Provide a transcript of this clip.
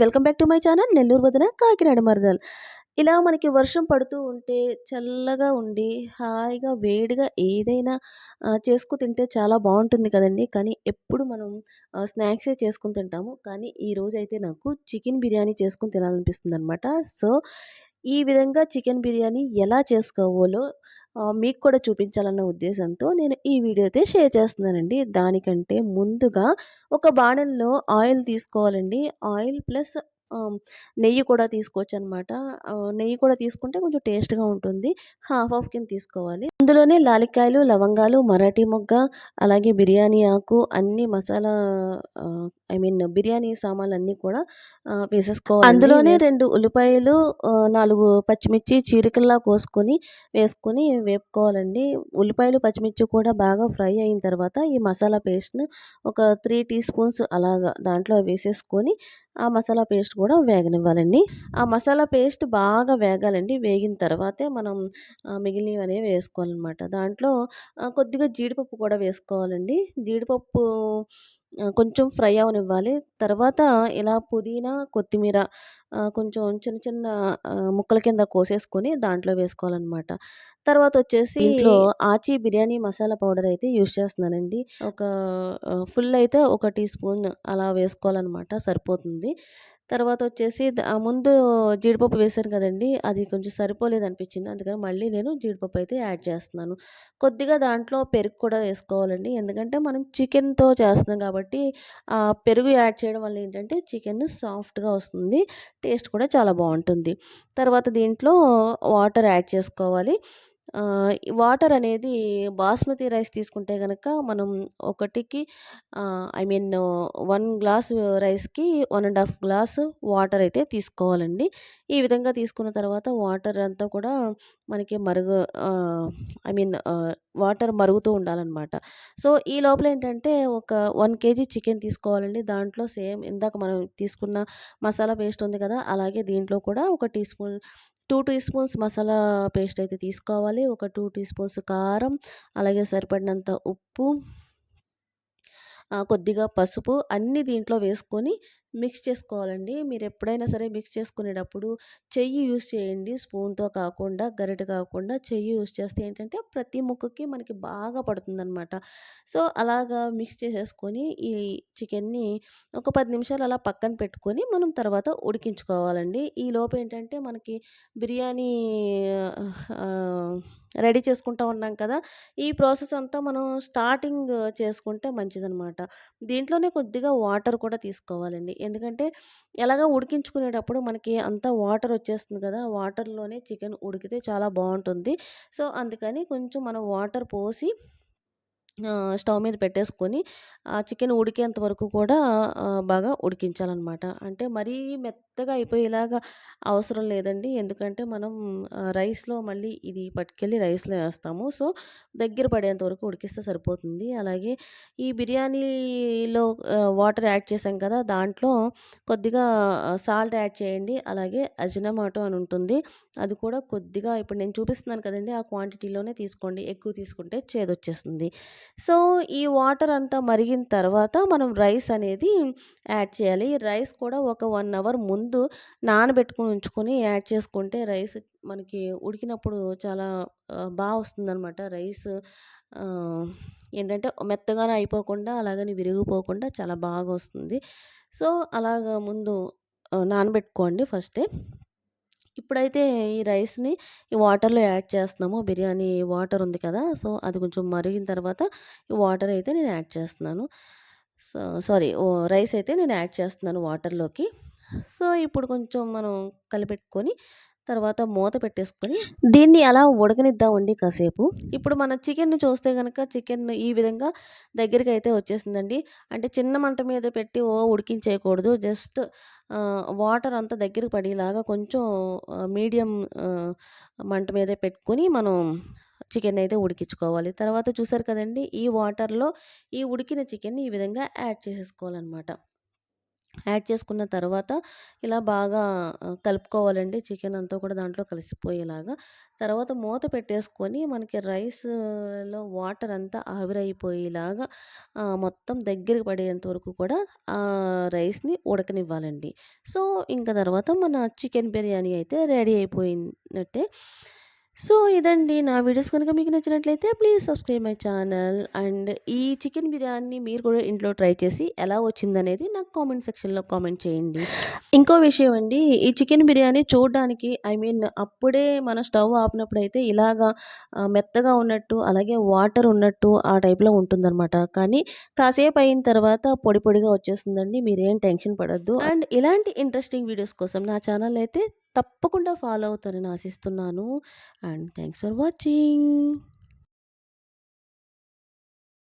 Welcome back to my channel. Nellore వదిన కాకినాడ మరదల్. ఇలా మనకి వర్షం పడుతూ ఉంటే చల్లగా ఉండి హాయిగా వేడిగా ఏదైనా చేసుకు తింటే చాలా బాగుంటుంది కదండి. కానీ ఎప్పుడు మనం స్నాక్సే చేసుకుని తింటాము. కానీ ఈ అయితే నాకు చికెన్ బిర్యానీ చేసుకుని తినాలనిపిస్తుంది అనమాట సో ఈ విధంగా చికెన్ బిర్యానీ ఎలా చేసుకోవాలో మీకు కూడా చూపించాలన్న ఉద్దేశంతో నేను ఈ వీడియో అయితే షేర్ చేస్తున్నానండి. దానికంటే ముందుగా ఒక బాణంలో ఆయిల్ తీసుకోవాలండి. ఆయిల్ ప్లస్ నెయ్యి కూడా తీసుకోవచ్చు అనమాట నెయ్యి కూడా తీసుకుంటే కొంచెం టేస్ట్గా ఉంటుంది. హాఫ్ హాఫ్ కింద తీసుకోవాలి. అందులోనే లాలిక్కాయలు లవంగాలు మరాఠీ మొగ్గ అలాగే బిర్యానీ ఆకు అన్ని మసాలా ఐ మీన్ బిర్యానీ సామాన్లు అన్నీ కూడా వేసేసుకోవాలి. అందులోనే రెండు ఉల్లిపాయలు నాలుగు పచ్చిమిర్చి చీరికల్లా కోసుకొని వేసుకొని వేపుకోవాలండి. ఉల్లిపాయలు పచ్చిమిర్చి కూడా బాగా ఫ్రై అయిన తర్వాత ఈ మసాలా పేస్ట్ను ఒక త్రీ టీ స్పూన్స్ అలాగా దాంట్లో వేసేసుకొని ఆ మసాలా పేస్ట్ కూడా వేగనివ్వాలండి. ఆ మసాలా పేస్ట్ బాగా వేగాలండి. వేగిన తర్వాతే మనం మిగిలినవి అనేవి వేసుకోవాలన్నమాట దాంట్లో కొద్దిగా జీడిపప్పు కూడా వేసుకోవాలండి. జీడిపప్పు కొంచెం ఫ్రై అవనివ్వాలి. తర్వాత ఇలా పుదీనా కొత్తిమీర కొంచెం చిన్న చిన్న ముక్కల కింద కోసేసుకొని దాంట్లో వేసుకోవాలన్నమాట. తర్వాత వచ్చేసి ఇంట్లో ఆచి బిర్యానీ మసాలా పౌడర్ అయితే యూస్ చేస్తున్నానండి. ఒక ఫుల్ అయితే ఒక టీ స్పూన్ అలా వేసుకోవాలన్నమాట. సరిపోతుంది. తర్వాత వచ్చేసి ముందు జీడిపప్పు వేశాను కదండి అది కొంచెం సరిపోలేదు అనిపించింది అందుకని మళ్ళీ నేను జీడిపప్పు అయితే యాడ్ చేస్తున్నాను. కొద్దిగా దాంట్లో పెరుగు కూడా వేసుకోవాలండి. ఎందుకంటే మనం చికెన్తో చేస్తున్నాం కాబట్టి ఆ పెరుగు యాడ్ చేయడం వల్ల ఏంటంటే చికెన్ సాఫ్ట్గా వస్తుంది టేస్ట్ కూడా చాలా బాగుంటుంది తర్వాత దీంట్లో వాటర్ యాడ్ చేసుకోవాలి. వాటర్ అనేది బాస్మతి రైస్ తీసుకుంటే కనుక మనం ఒకటికి ఐ మీన్ వన్ గ్లాస్ రైస్కి one and half glass water అయితే తీసుకోవాలండి. ఈ విధంగా తీసుకున్న తర్వాత వాటర్ అంతా కూడా మనకి మరుగు ఐ మీన్ వాటర్ మరుగుతూ ఉండాలన్నమాట. సో ఈ లోపల ఏంటంటే ఒక వన్ కేజీ చికెన్ తీసుకోవాలండి. దాంట్లో సేమ్ ఇందాక మనం తీసుకున్న మసాలా పేస్ట్ ఉంది కదా అలాగే దీంట్లో కూడా ఒక teaspoon two teaspoons masala paste అయితే తీసుకోవాలి. ఒక టూ టీ స్పూన్స్ కారం అలాగే సరిపడినంత ఉప్పు కొద్దిగా పసుపు అన్నీ దీంట్లో వేసుకొని మిక్స్ చేసుకోవాలండి. మీరు ఎప్పుడైనా సరే మిక్స్ చేసుకునేటప్పుడు చెయ్యి యూస్ చేయండి. స్పూన్తో కాకుండా గరిటె కాకుండా చెయ్యి యూస్ చేస్తే ఏంటంటే ప్రతి ముక్కకి మనకి బాగా పడుతుందనమాట. సో అలాగా మిక్స్ చేసేసుకొని ఈ చికెన్ని ఒక పది నిమిషాలు అలా పక్కన పెట్టుకొని మనం తర్వాత ఉడికించుకోవాలండి. ఈ లోపు ఏంటంటే మనకి బిర్యానీ రెడీ చేసుకుంటా ఉన్నాం కదా! ఈ ప్రాసెస్ అంతా మనం స్టార్టింగ్ చేసుకుంటే మంచిదనమాట. దీంట్లోనే కొద్దిగా వాటర్ కూడా తీసుకోవాలండి. ఎందుకంటే ఎలాగ ఉడికించుకునేటప్పుడు మనకి అంతా వాటర్ వచ్చేస్తుంది కదా వాటర్లోనే చికెన్ ఉడికితే చాలా బాగుంటుంది. సో అందుకని కొంచెం మనం వాటర్ పోసి స్టవ్ మీద పెట్టేసుకొని ఆ చికెన్ ఉడికేంత వరకు కూడా బాగా ఉడికించాలన్నమాట. అంటే మరీ మెత్త మెత్తగా అయిపోయేలాగా అవసరం లేదండి. ఎందుకంటే మనం రైస్లో మళ్ళీ ఇది పట్టుకెళ్ళి రైస్లో వేస్తాము. సో దగ్గర పడేంత వరకు ఉడికిస్తే సరిపోతుంది. అలాగే ఈ బిర్యానీలో వాటర్ యాడ్ చేసాం కదా దాంట్లో కొద్దిగా సాల్ట్ యాడ్ చేయండి. అలాగే అజినమాటో అని ఉంటుంది. అది కూడా కొద్దిగా ఇప్పుడు నేను చూపిస్తున్నాను కదండి ఆ క్వాంటిటీలోనే తీసుకోండి. ఎక్కువ తీసుకుంటే చేదొచ్చేస్తుంది. సో ఈ వాటర్ అంతా మరిగిన తర్వాత మనం రైస్ అనేది యాడ్ చేయాలి. రైస్ కూడా ఒక వన్ అవర్ ముందు నానబెట్టుకుని ఉంచుకొని యాడ్ చేసుకుంటే రైస్ మనకి ఉడికినప్పుడు చాలా బాగా వస్తుందన్నమాట. రైస్ ఏంటంటే మెత్తగానే అయిపోకుండా అలాగని విరిగిపోకుండా చాలా బాగా వస్తుంది. సో అలాగా ముందు నానబెట్టుకోండి ఫస్టే. ఇప్పుడైతే ఈ రైస్ని ఈ వాటర్లో యాడ్ చేస్తున్నాము. బిర్యానీ వాటర్ ఉంది కదా సో అది కొంచెం మరిగిన తర్వాత ఈ వాటర్ అయితే నేను యాడ్ చేస్తున్నాను. సో సారీ రైస్ అయితే నేను యాడ్ చేస్తున్నాను వాటర్లోకి. సో ఇప్పుడు కొంచెం మనం కలిపెట్టుకొని తర్వాత మూత పెట్టేసుకొని దీన్ని అలా ఉడకనిద్దామండి కాసేపు. ఇప్పుడు మన చికెన్ చూస్తే కనుక చికెన్ ఈ విధంగా దగ్గరికి అయితే వచ్చేసిందండి. అంటే చిన్న మంట మీద పెట్టి ఓ ఉడికించేయకూడదు. జస్ట్ వాటర్ అంతా దగ్గరికి పడేలాగా కొంచెం మీడియం మంట మీద పెట్టుకొని మనం చికెన్ అయితే ఉడికించుకోవాలి. తర్వాత చూసారు కదండి ఈ వాటర్లో ఈ ఉడికిన చికెన్ ఈ విధంగా యాడ్ చేసేసుకోవాలన్నమాట. యాడ్ చేసుకున్న తర్వాత ఇలా బాగా కలుపుకోవాలండి. చికెన్ అంతా కూడా దాంట్లో కలిసిపోయేలాగా. తర్వాత మూత పెట్టేసుకొని మనకి రైస్‌లో వాటర్ అంతా ఆవిరైపోయేలాగా మొత్తం దగ్గరికి పడేంత వరకు కూడా ఆ రైస్‌ని ఉడకనివ్వాలండి. సో, ఇంకా తర్వాత మన చికెన్ బిర్యానీ అయితే రెడీ అయిపోయినట్టే. సో, ఇదండి నా వీడియోస్ కనుక మీకు నచ్చినట్లయితే please subscribe my channel. And ఈ చికెన్ బిర్యానీ మీరు కూడా ఇంట్లో ట్రై చేసి ఎలా వచ్చిందనేది నాకు కామెంట్ సెక్షన్‌లో కామెంట్ చేయండి. ఇంకో విషయం అండి ఈ చికెన్ బిర్యానీ చూడడానికి ఐ మీన్ అప్పుడే మన స్టవ్ ఆపినప్పుడైతే ఇలాగా మెత్తగా ఉన్నట్టు అలాగే వాటర్ ఉన్నట్టు ఆ టైప్‌లో ఉంటుందన్నమాట కానీ కాసేపు అయిన తర్వాత పొడి పొడిగా వచ్చేస్తుందండి. మీరేం టెన్షన్ పడద్దు అండ్ ఇలాంటి ఇంట్రెస్టింగ్ వీడియోస్ కోసం నా ఛానల్ అయితే తప్పకుండా ఫాలో అవుతారని ఆశిస్తున్నాను. And thanks for watching.